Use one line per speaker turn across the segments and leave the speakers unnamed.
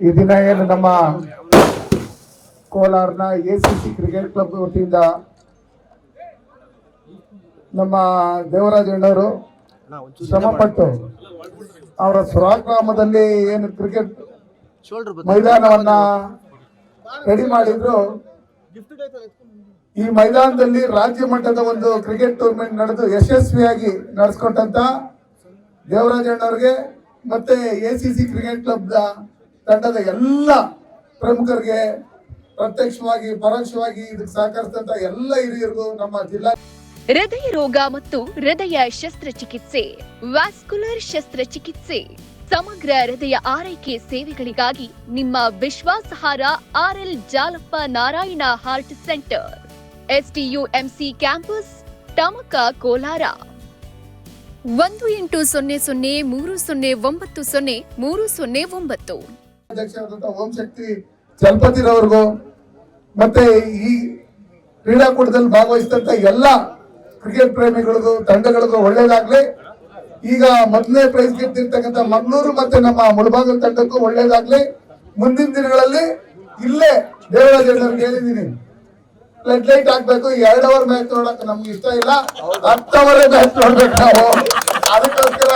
ಈ ದಿನ ಏನು ನಮ್ಮ ಕೋಲಾರ್ನ A C C cricket club ವತಿಯಿಂದ ನಮ್ಮ ದೇವರಾಜಣ್ಣವರು ಶ್ರಮಪಟ್ಟು ಅವರ ಸ್ವಗ್ರಾಮದಲ್ಲಿ ಏನು ಕ್ರಿಕೆಟ್ ಮೈದಾನವನ್ನ ರೆಡಿ ಮಾಡಿದ್ರು. ಈ ಮೈದಾನದಲ್ಲಿ ರಾಜ್ಯ ಮಟ್ಟದ ಒಂದು ಕ್ರಿಕೆಟ್ ಟೂರ್ನಮೆಂಟ್ ನಡೆದು ಯಶಸ್ವಿಯಾಗಿ ನಡೆಸ್ಕೊಟ್ಟಂತ ದೇವರಾಜಣ್ಣವ್ರಿಗೆ ಮತ್ತೆ A C C cricket club ತಂಡದ ಎಲ್ಲ ಪ್ರಮುಖರಿಗೆ ಪ್ರತ್ಯಕ್ಷವಾಗಿ, ಪರೋಕ್ಷವಾಗಿ ಇದಕ್ಕೆ ಸಹಕರಿಸಿದಂತ ಎಲ್ಲ ಹಿರಿಯರಿಗೂ ನಮ್ಮ ಜಿಲ್ಲಾ
ಹೃದಯ ರೋಗ ಮತ್ತು ಹೃದಯ ಶಸ್ತ್ರಚಿಕಿತ್ಸೆ, ವ್ಯಾಸ್ಕುಲರ್ ಶಸ್ತ್ರಚಿಕಿತ್ಸೆ, ಸಮಗ್ರ ಹೃದಯ ಆರೈಕೆ ಸೇವೆಗಳಿಗಾಗಿ ನಿಮ್ಮ ವಿಶ್ವಾಸಹಾರ R L Jalappa Narayana heart centre, STUMC campus, Tamaka Kolar. ಒಂದು ಎಂಟು ಸೊನ್ನೆ ಸೊನ್ನೆ ಮೂರು ಸೊನ್ನೆ ಒಂಬತ್ತು ಸೊನ್ನೆ ಮೂರು ಸೊನ್ನೆ ಒಂಬತ್ತು.
ಅಧ್ಯಕ್ಷರಾದಂತ ಓಂ ಶಕ್ತಿ ಚಲಪತಿರವ್ರಿಗೂ ಮತ್ತೆ ಈ ಕ್ರೀಡಾಕೂಟದಲ್ಲಿ ಭಾಗವಹಿಸಿದಂತ ಎಲ್ಲ ಕ್ರಿಕೆಟ್ ಪ್ರೇಮಿಗಳಿಗೂ ತಂಡಗಳಿಗೂ ಒಳ್ಳೇದಾಗ್ಲಿ. ಈಗ ಮೊದಲನೇ ಪ್ರೈಸ್ ಗೆದ್ದಿರ್ತಕ್ಕಂಥ ಮಂಗಳೂರು ಮತ್ತೆ ನಮ್ಮ ಮುಳಬಾಗಲ್ ತಂಡಕ್ಕೂ ಒಳ್ಳೇದಾಗ್ಲಿ. ಮುಂದಿನ ದಿನಗಳಲ್ಲಿ ಇಲ್ಲೇ ದೇವರಾಜ್ ಹೇಳಿದೀನಿ ಫ್ಲಡ್ ಲೈಟ್ ಹಾಕ್ಬೇಕು ಎರಡು ಅವರ್ ಮ್ಯಾಚ್ ನೋಡಕ್ ನಮ್ಗೆ ಇಷ್ಟ ಇಲ್ಲ. ಹತ್ತು ಅವರೇ ಮ್ಯಾಚ್ ನೋಡ್ಬೇಕು ನಾವು. ಅದಕ್ಕೋಸ್ಕರ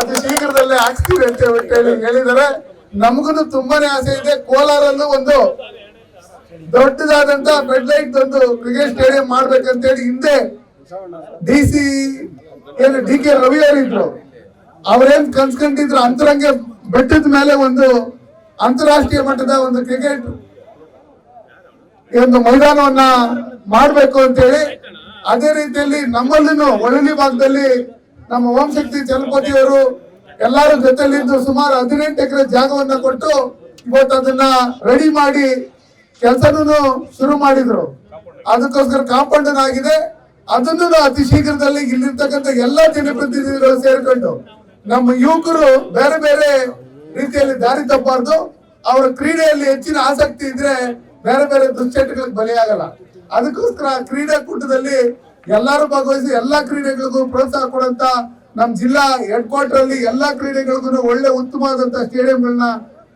ಅದು ಶೀಘ್ರದಲ್ಲೇ ಹಾಕ್ಸ್ತೀವಿ ಅಂತ ಹೇಳಿ ಹೇಳಿದ್ದಾರೆ. ನಮಗೂ ತುಂಬಾನೇ ಆಸೆ ಇದೆ. ಕೋಲಾರಲ್ಲೂ ಒಂದು ದೊಡ್ಡದಾದಂತ ರೆಡ್ ಲೈಟ್ ಒಂದು ಕ್ರಿಕೆಟ್ ಸ್ಟೇಡಿಯಂ ಮಾಡ್ಬೇಕಂತ ಹೇಳಿ ಹಿಂದೆ ಡಿ ಸಿ ಏನು ಡಿ ಕೆ ರವಿ ಅವರಿದ್ರು. ಅವ್ರೇನ್ ಕನ್ಸ್ಕೊಂಡಿದ್ರು ಅಂತರಂಗ ಬೆಟ್ಟದ ಮೇಲೆ ಒಂದು ಅಂತಾರಾಷ್ಟ್ರೀಯ ಮಟ್ಟದ ಒಂದು ಕ್ರಿಕೆಟ್ ಒಂದು ಮೈದಾನವನ್ನ ಮಾಡಬೇಕು ಅಂತ ಹೇಳಿ ಅದೇ ರೀತಿಯಲ್ಲಿ ನಮ್ಮಲ್ಲಿನೂ ಒಳಲಿ ಭಾಗದಲ್ಲಿ ನಮ್ಮ ಓಂ ಶಕ್ತಿ, ಚಲಪತಿ ಅವರು ಎಲ್ಲಾರು ಜೊತೆಲಿದ್ದು ಸುಮಾರು ಹದಿನೆಂಟು ಎಕರೆ ಜಾಗವನ್ನ ಕೊಟ್ಟು ಇವತ್ತು ಅದನ್ನ ರೆಡಿ ಮಾಡಿ ಕೆಲಸನೂ ಶುರು ಮಾಡಿದ್ರು. ಅದಕ್ಕೋಸ್ಕರ ಕಾಂಪೌಂಡ್ ಆಗಿದೆ. ಅದನ್ನು ಅತಿ ಶೀಘ್ರದಲ್ಲಿ ಇಲ್ಲಿರ್ತಕ್ಕಂಥ ಎಲ್ಲಾ ಜನಪ್ರತಿನಿಧಿಗಳು ಸೇರ್ಕೊಂಡು ನಮ್ಮ ಯುವಕರು ಬೇರೆ ಬೇರೆ ರೀತಿಯಲ್ಲಿ ದಾರಿ ತಪ್ಪಬಾರ್ದು ಅವರ ಕ್ರೀಡೆಯಲ್ಲಿ ಹೆಚ್ಚಿನ ಆಸಕ್ತಿ ಇದ್ರೆ ಬೇರೆ ಬೇರೆ ದುಶ್ಚಟಗಳಿಗೆ ಬಲಿಯಾಗಲ್ಲ. ಅದಕ್ಕೋಸ್ಕರ ಕ್ರೀಡಾಕೂಟದಲ್ಲಿ ಎಲ್ಲರೂ ಭಾಗವಹಿಸಿ ಎಲ್ಲಾ ಕ್ರೀಡೆಗಳಿಗೂ ಪ್ರೋತ್ಸಾಹ ಕೊಡಂತ ನಮ್ಮ ಜಿಲ್ಲಾ ಹೆಡ್ ಕ್ವಾರ್ಟರ್ ಅಲ್ಲಿ ಎಲ್ಲಾ ಕ್ರೀಡೆಗಳಿಗೂ ಒಳ್ಳೆ ಉತ್ತಮವಾದಂತಹ ಸ್ಟೇಡಿಯಂಗಳನ್ನ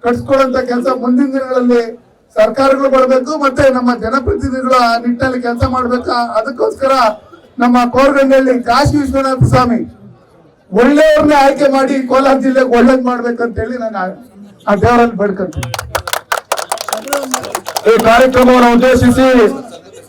ಕಟ್ಸ್ಕೊಳ್ಳುವಂತ ಕೆಲಸ ಮುಂದಿನ ದಿನಗಳಲ್ಲಿ ಸರ್ಕಾರಗಳು ಮಾಡಬೇಕು ಮತ್ತೆ ನಮ್ಮ ಜನಪ್ರತಿನಿಧಿಗಳು ಆ ನಿಟ್ಟಿನಲ್ಲಿ ಕೆಲಸ ಮಾಡಬೇಕಾ. ಅದಕ್ಕೋಸ್ಕರ ನಮ್ಮ ಕೋರಗಂಡಲ್ಲಿ ಕಾಶಿ ವಿಶ್ವನಾಥ ಸ್ವಾಮಿ ಒಳ್ಳೆಯವ್ರನ್ನ ಆಯ್ಕೆ ಮಾಡಿ ಕೋಲಾರ ಜಿಲ್ಲೆಗೆ ಒಳ್ಳೇದ್ ಮಾಡ್ಬೇಕಂತ ಹೇಳಿ ನಾನು ಆ ದೇವರಲ್ಲಿ ಬೇಡ್ಕೊಂತೀನಿ.
ಈ ಕಾರ್ಯಕ್ರಮವನ್ನು ಉದ್ದೇಶಿಸಿ